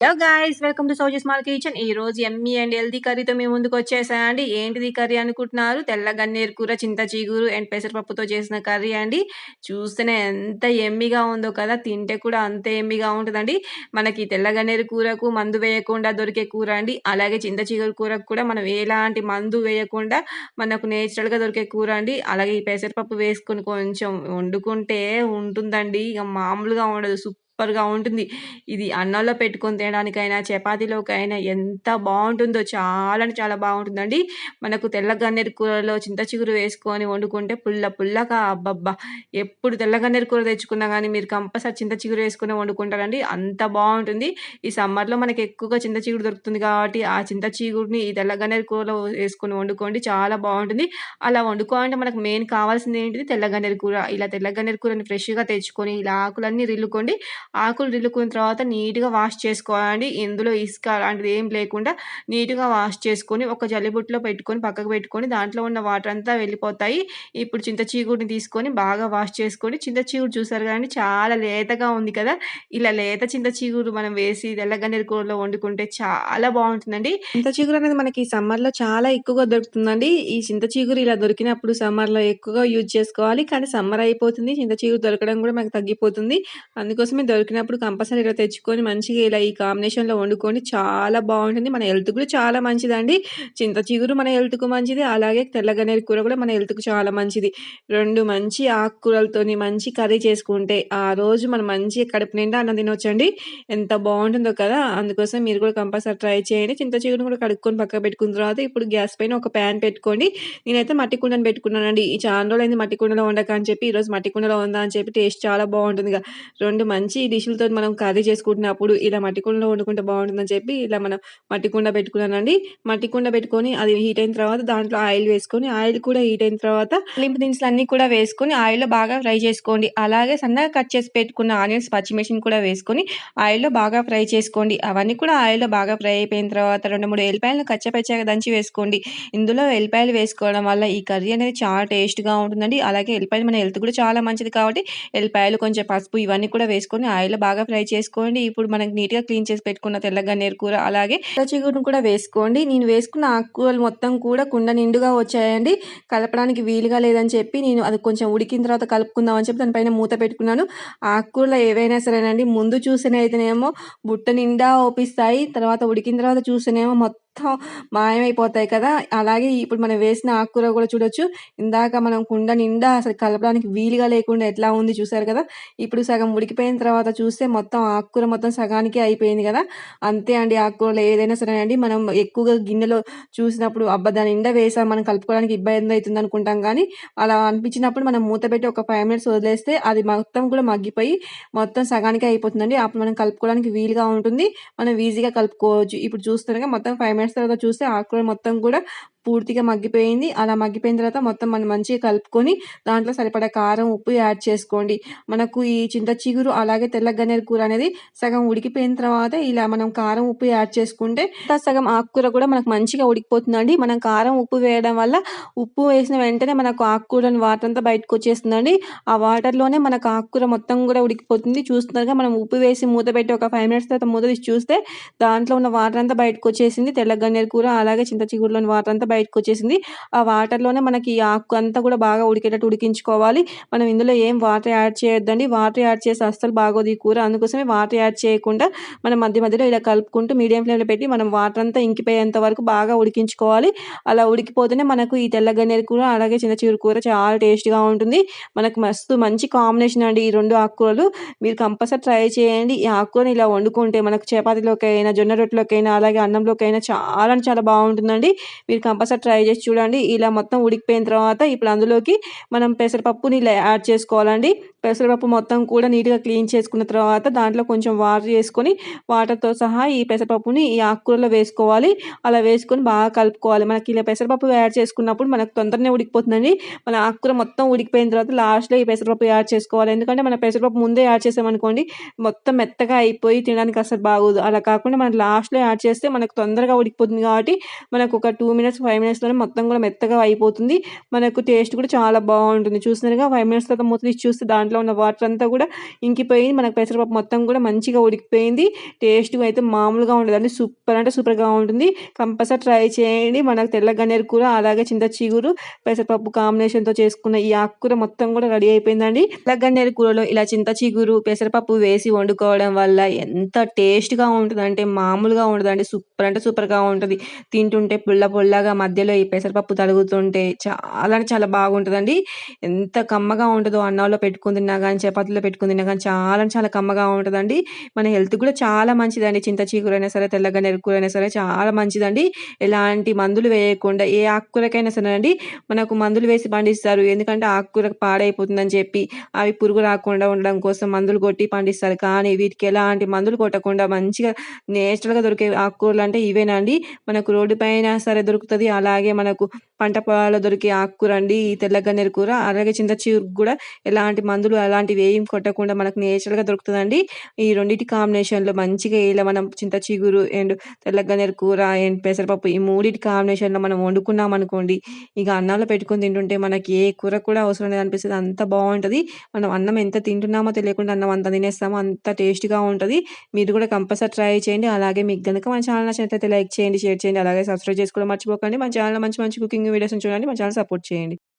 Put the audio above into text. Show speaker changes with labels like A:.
A: Hello guys welcome to Sowji small kitchen ఈ రోజు Emmy and healthy కర్రీతో మేము ముందుకు వచ్చేసామండి ఏంటిది కర్రీ అనుకుంటున్నారు? తెల్ల గన్నేరు కూర చింత చీగురు అండ్ పెసరపప్పుతో చేసిన కర్రీ అండి. చూస్తేనే ఎంత ఎమ్మిగా ఉందో కదా తింటే కూడా అంత ఎమ్మిగా ఉంటుందండి. మనకి తెల్ల గన్నేరు కూరకు మందు వేయకుండా దొరికే కూర అండి. అలాగే చింత చీగురు కూరకు కూడా మనం ఎలాంటి మందు వేయకుండా మనకు నేచురల్గా దొరికే కూర అండి. అలాగే ఈ పెసరపప్పు వేసుకొని కొంచెం వండుకుంటే ఉంటుందండి. ఇక మామూలుగా ఉండదు. సూపర్గా ఉంటుంది. ఇది అన్నంలో పెట్టుకొని తినడానికైనా చపాతీలోకైనా ఎంత బాగుంటుందో చాలా అంటే చాలా బాగుంటుందండి. మనకు తెల్ల గన్నేరు కూరలో చింత చిగురు వేసుకొని వండుకుంటే పుల్ల పుల్లగా అబ్బబ్బా! ఎప్పుడు తెల్ల గన్నేరు కూర తెచ్చుకున్నా కానీ మీరు కంపల్సరీ చింత చిగురు వేసుకుని వండుకుంటారండి. అంత బాగుంటుంది. ఈ సమ్మర్లో మనకి ఎక్కువగా చింత చిగురు దొరుకుతుంది కాబట్టి ఆ చింత చిగురుని ఈ తెల్ల గన్నేరు కూరలో వేసుకొని వండుకోండి. చాలా బాగుంటుంది. అలా వండుకోవాలంటే మనకు మెయిన్ కావాల్సింది ఏంటిది? తెల్ల గన్నేరు కూర. ఇలా తెల్ల గన్నేరు కూరని ఫ్రెష్గా తెచ్చుకొని ఇలా ఆకులన్నీ రిల్లుకోండి. ఆకులు రిల్లుకున్న తర్వాత నీట్గా వాష్ చేసుకోవాలండి. ఇందులో ఇసుక అలాంటిది ఏం లేకుండా నీట్గా వాష్ చేసుకొని ఒక జల్లిబుట్టలో పెట్టుకొని పక్కకు పెట్టుకొని దాంట్లో ఉన్న వాటర్ అంతా వెళ్ళిపోతాయి. ఇప్పుడు చింతచీకుడిని తీసుకొని బాగా వాష్ చేసుకొని చింత చీగుడు చూసారు కానీ చాలా లేతగా ఉంది కదా. ఇలా లేత చింతచీగురు మనం వేసి తెల్లగన్నీరు కూరలో వండుకుంటే చాలా బాగుంటుందండి. చింత చీగురు అనేది మనకి సమ్మర్లో చాలా ఎక్కువగా దొరుకుతుందండి. ఈ చింతచీగురు ఇలా దొరికినప్పుడు సమ్మర్లో ఎక్కువగా యూజ్ చేసుకోవాలి. కానీ సమ్మర్ అయిపోతుంది చింతచీకుడు దొరకడం కూడా మనకు తగ్గిపోతుంది. అందుకోసమే దొరికినప్పుడు కంపల్సరీ ఇలా తెచ్చుకొని మంచిగా ఇలా ఈ కాంబినేషన్లో వండుకొని చాలా బాగుంటుంది. మన హెల్త్ కూడా చాలా మంచిదండి. చింత చిగురు మన హెల్త్కు మంచిది. అలాగే తెల్లగనేరు కూర కూడా మన హెల్త్కు చాలా మంచిది. రెండు మంచి ఆకుకూరలతోని మంచి కర్రీ చేసుకుంటే ఆ రోజు మనం మంచిగా కడుపు నిండా అన్నం తినొచ్చండి. ఎంత బాగుంటుందో కదా! అందుకోసం మీరు కూడా కంపల్సరీ ట్రై చేయండి. చింత చిగురుని కూడా కడుక్కొని పక్క పెట్టుకున్న తర్వాత ఇప్పుడు గ్యాస్ పైన ఒక ప్యాన్ పెట్టుకోండి. నేనైతే మట్టి కుండను పెట్టుకున్నానండి. ఈ చాలా రోజులైంది మట్టి కుండలో వండక అని చెప్పి ఈరోజు మట్టి కుండలో ఉందా అని చెప్పి టేస్ట్ చాలా బాగుంటుంది రెండు మంచి డిష్లతో మనం కర్రీ చేసుకుంటున్నప్పుడు ఇలా మట్టి కుండలో వండుకుంటే బాగుంటుందని చెప్పి ఇలా మనం మట్టి కుండ పెట్టుకున్నానండి. మట్టి కుండ పెట్టుకొని అది హీట్ అయిన తర్వాత దాంట్లో ఆయిల్ వేసుకొని ఆయిల్ కూడా హీట్ అయిన తర్వాత లింపు దినుసులు అన్ని కూడా వేసుకొని ఆయిల్లో బాగా ఫ్రై చేసుకోండి. అలాగే సన్నగా కట్ చేసి పెట్టుకున్న ఆనియన్స్ పచ్చిమిర్చిని కూడా వేసుకొని ఆయిల్లో బాగా ఫ్రై చేసుకోండి. అవన్నీ కూడా ఆయిల్లో బాగా ఫ్రై అయిపోయిన తర్వాత రెండు మూడు ఎల్లిపాయలను కచ్చపచ్చగా దంచి వేసుకోండి. ఇందులో ఎల్లిపాయలు వేసుకోవడం వల్ల ఈ కర్రీ అనేది చాలా టేస్ట్గా ఉంటుందండి. అలాగే ఎల్లిపాయలు మన హెల్త్ కూడా చాలా మంచిది కాబట్టి ఎల్లిపాయలు కొంచెం పసుపు ఇవన్నీ కూడా వేసుకొని ఆయిల్ బాగా ఫ్రై చేసుకోండి. ఇప్పుడు మనకి నీట్గా క్లీన్ చేసి పెట్టుకున్న తెల్లగన్నేరు కూర అలాగే చిగురును కూడా వేసుకోండి. నేను వేసుకున్న ఆకుకూరలు మొత్తం కూడా కుండ నిండుగా వచ్చాయండి. కలపడానికి వీలుగా లేదని చెప్పి నేను అది కొంచెం ఉడికిన తర్వాత కలుపుకుందాం అని చెప్పి దానిపైన మూత పెట్టుకున్నాను. ఆకుకూరలు ఏవైనా సరేనండి. ముందు చూసినైతేనేమో బుట్ట నిండా ఓపిస్తాయి. తర్వాత ఉడికిన తర్వాత చూసినేమో మొత్తం మొత్తం మాయమైపోతాయి కదా. అలాగే ఇప్పుడు మనం వేసిన ఆకుకూర కూడా చూడొచ్చు. ఇందాక మనం కుండ నిండా అసలు కలపడానికి వీలుగా లేకుండా ఎట్లా ఉంది చూసారు కదా. ఇప్పుడు సగం ఉడికిపోయిన తర్వాత చూస్తే మొత్తం ఆకుకూర మొత్తం సగానికి అయిపోయింది కదా. అంతే అండి ఆకుకూరలో ఏదైనా సరే అండి. మనం ఎక్కువగా గిన్నెలో చూసినప్పుడు అబ్బా దాని నిండా వేసాం మనం కలుపుకోవడానికి ఇబ్బంది అవుతుంది అనుకుంటాం కానీ అలా అనిపించినప్పుడు మనం మూత పెట్టి ఒక ఫైవ్ మినిట్స్ వదిలేస్తే అది మొత్తం కూడా మగ్గిపోయి మొత్తం సగానికి అయిపోతుందండి. అప్పుడు మనం కలుపుకోవడానికి వీలుగా ఉంటుంది. మనం ఈజీగా కలుపుకోవచ్చు. ఇప్పుడు చూస్తుండగా మొత్తం ఫైవ్ మినిట్స్ తర్వాత చూస్తే ఆకులు మొత్తం కూడా పూర్తిగా మగ్గిపోయింది. అలా మగ్గిపోయిన తర్వాత మొత్తం మనం మంచిగా కలుపుకొని దాంట్లో సరిపడా కారం ఉప్పు యాడ్ చేసుకోండి. మనకు ఈ చింత చిగురు అలాగే తెల్ల గన్నేరు కూర అనేది సగం ఉడికిపోయిన తర్వాత ఇలా మనం కారం ఉప్పు యాడ్ చేసుకుంటే సగం ఆకుకూర కూడా మనకు మంచిగా ఉడికిపోతుందండి. మనం కారం ఉప్పు వేయడం వల్ల ఉప్పు వేసిన వెంటనే మనకు ఆకుకూరని వాటర్ అంతా బయటకు వచ్చేస్తుందండి. ఆ వాటర్లోనే మనకు ఆకుకూర మొత్తం కూడా ఉడికిపోతుంది. చూస్తున్నారుగా మనం ఉప్పు వేసి మూత పెట్టి ఒక ఫైవ్ మినిట్స్ తర్వాత మూత తీసి చూస్తే దాంట్లో ఉన్న వాటర్ అంతా బయటకు వచ్చేసింది. తెల్ల గన్నేరు కూర అలాగే చింత చిగురులోని వాటర్ అంతా బయటకు వచ్చేసింది ఆ వాటర్లోనే మనకి ఆకు అంతా కూడా బాగా ఉడికేటట్టు ఉడికించుకోవాలి. మనం ఇందులో ఏం వాటర్ యాడ్ చేయొద్దండి. వాటర్ యాడ్ చేసి అస్సలు బాగోదు ఈ కూర. అందుకోసమే వాటర్ యాడ్ చేయకుండా మనం మధ్య మధ్యలో ఇలా కలుపుకుంటూ మీడియం ఫ్లేమ్లో పెట్టి మనం వాటర్ అంతా ఇంకిపోయేంత వరకు బాగా ఉడికించుకోవాలి. అలా ఉడికిపోతేనే మనకు ఈ తెల్లగన్నేరు కూర అలాగే చిన్న చిరు కూర చాలా టేస్ట్గా ఉంటుంది. మనకు మస్తు మంచి కాంబినేషన్ అండి ఈ రెండు ఆకుకూరలు. మీరు కంపల్సరీ ట్రై చేయండి. ఈ ఆకుకూరని ఇలా వండుకుంటే మనకు చపాతీలోకి అయినా జొన్న రొట్టెలోకైనా అలాగే అన్నంలోకి అయినా చాలా చాలా బాగుంటుందండి. మీరు కంపల్సరీ ట్రై చేసి చూడండి. ఇలా మొత్తం ఉడికిపోయిన తర్వాత ఇప్పుడు అందులోకి మనం పెసరపప్పుని ఇలా యాడ్ చేసుకోవాలండి. పెసరపప్పు మొత్తం కూడా నీట్గా క్లీన్ చేసుకున్న తర్వాత దాంట్లో కొంచెం వాటర్ వేసుకొని వాటర్తో సహా ఈ పెసరపప్పుని ఈ ఆకుకూరలో వేసుకోవాలి. అలా వేసుకొని బాగా కలుపుకోవాలి. మనకి ఇలా పెసరపప్పు యాడ్ చేసుకున్నప్పుడు మనకు తొందరనే ఉడికిపోతుందండి. మన ఆకుకూర మొత్తం ఉడికిపోయిన తర్వాత లాస్ట్లో ఈ పెసరపప్పు యాడ్ చేసుకోవాలి. ఎందుకంటే మన పెసరపప్పు ముందే యాడ్ చేసామనుకోండి మొత్తం మెత్తగా అయిపోయి తినడానికి అసలు బాగోదు. అలా కాకుండా మనం లాస్ట్లో యాడ్ చేస్తే మనకు తొందరగా ఉడికిపోతుంది కాబట్టి మనకు ఒక టూ మినిట్స్ ఫైవ్ మినిట్స్‌లోనే మొత్తం కూడా మెత్తగా అయిపోతుంది. మనకు టేస్ట్ కూడా చాలా బాగుంటుంది చూసినారుగా ఫైవ్ మినిట్స్ తర్వాత మూత తీసి చూస్తే దాంట్లో ఉన్న వాటర్ అంతా కూడా ఇంకిపోయింది మనకు పెసరపప్పు మొత్తం కూడా మంచిగా ఉడికిపోయింది. టేస్ట్ అయితే మామూలుగా ఉండదండి. సూపర్ అంటే సూపర్‌గా ఉంటుంది. కంపల్సరీ ట్రై చేయండి. మనకు తెల్ల గన్నేరు కూర అలాగే చింత చిగురు, పెసరపప్పు కాంబినేషన్‌తో చేసుకున్న ఈ ఆకుకూర మొత్తం కూడా రెడీ అయిపోయిందండి. తెల్ల గన్నేరు కూరలో ఇలా చింత చిగురు, పెసరపప్పు వేసి వండుకోవడం వల్ల ఎంత టేస్ట్‌గా ఉంటుందంటే మామూలుగా ఉండదండి. సూపర్ అంటే సూపర్‌గా ఉంటుంది తింటుంటే పుల్ల పుల్లగా మధ్యలో ఈ పెసరపప్పు తలుగుతుంటే చాలా అంటే చాలా బాగుంటుందండి ఎంత కమ్మగా ఉంటుందో అన్నంలో పెట్టుకుని తిన్నా కానీ చపాతీలో పెట్టుకుని తిన్నా కానీ చాలా అంటే చాలా కమ్మగా ఉంటుందండి మన హెల్త్ కూడా చాలా మంచిదండి. చింత చీకురైనా సరే, తెల్లగా గన్నేరు సరే చాలా మంచిదండి. ఎలాంటి మందులు వేయకుండా ఏ ఆకుకూరకైనా సరే అండి మనకు మందులు వేసి పండిస్తారు. ఎందుకంటే ఆకుకూర పాడైపోతుందని చెప్పి, అవి పురుగు రాకుండా ఉండడం కోసం మందులు కొట్టి పండిస్తారు. కానీ వీటికి ఎలాంటి మందులు కొట్టకుండా మంచిగా నేచురల్‌గా దొరికే ఆకుకూరలు అంటే ఇవేనండి. మనకు రోడ్డు పైన సరే దొరుకుతుంది అలాగే మనకు పంట పొలాల్లో దొరికే ఆకుకూర అండి ఈ తెల్ల గన్నేరు కూర. అలాగే చింత చిగురుకు కూడా ఎలాంటి మందులు అలాంటివి ఏం కొట్టకుండా మనకు నేచురల్‌గా దొరుకుతుందండి ఈ రెండిటి కాంబినేషన్‌లో మంచిగా ఇలా మనం చింత చిగురు అండ్ తెల్లగన్నేరు కూర అండ్ పెసరపప్పు ఈ మూడింటి కాంబినేషన్‌లో మనం వండుకున్నాం అనుకోండి ఇక అన్నంలో పెట్టుకొని తింటుంటే మనకి ఏ కూర కూడా అవసరం లేదనిపిస్తది. అంత బాగుంటుంది మనం అన్నం ఎంత తింటున్నామో తెలియకుండా అన్నం అంత తినేస్తామో అంత టేస్ట్‌గా ఉంటుంది మీరు కూడా కంపల్సరీ ట్రై చేయండి. అలాగే మీకు కనుక మన ఛానల్ నచ్చినట్లయితే లైక్ చేయండి, షేర్ చేయండి. అలాగే సబ్స్క్రైబ్ చేసుకోవడం మర్చిపోకండి. మా ఛానల్‌లో మంచి మంచి కుకింగ్ వీడియోస్‌ని చూడండి. మా ఛానల్ సపోర్ట్ చేయండి.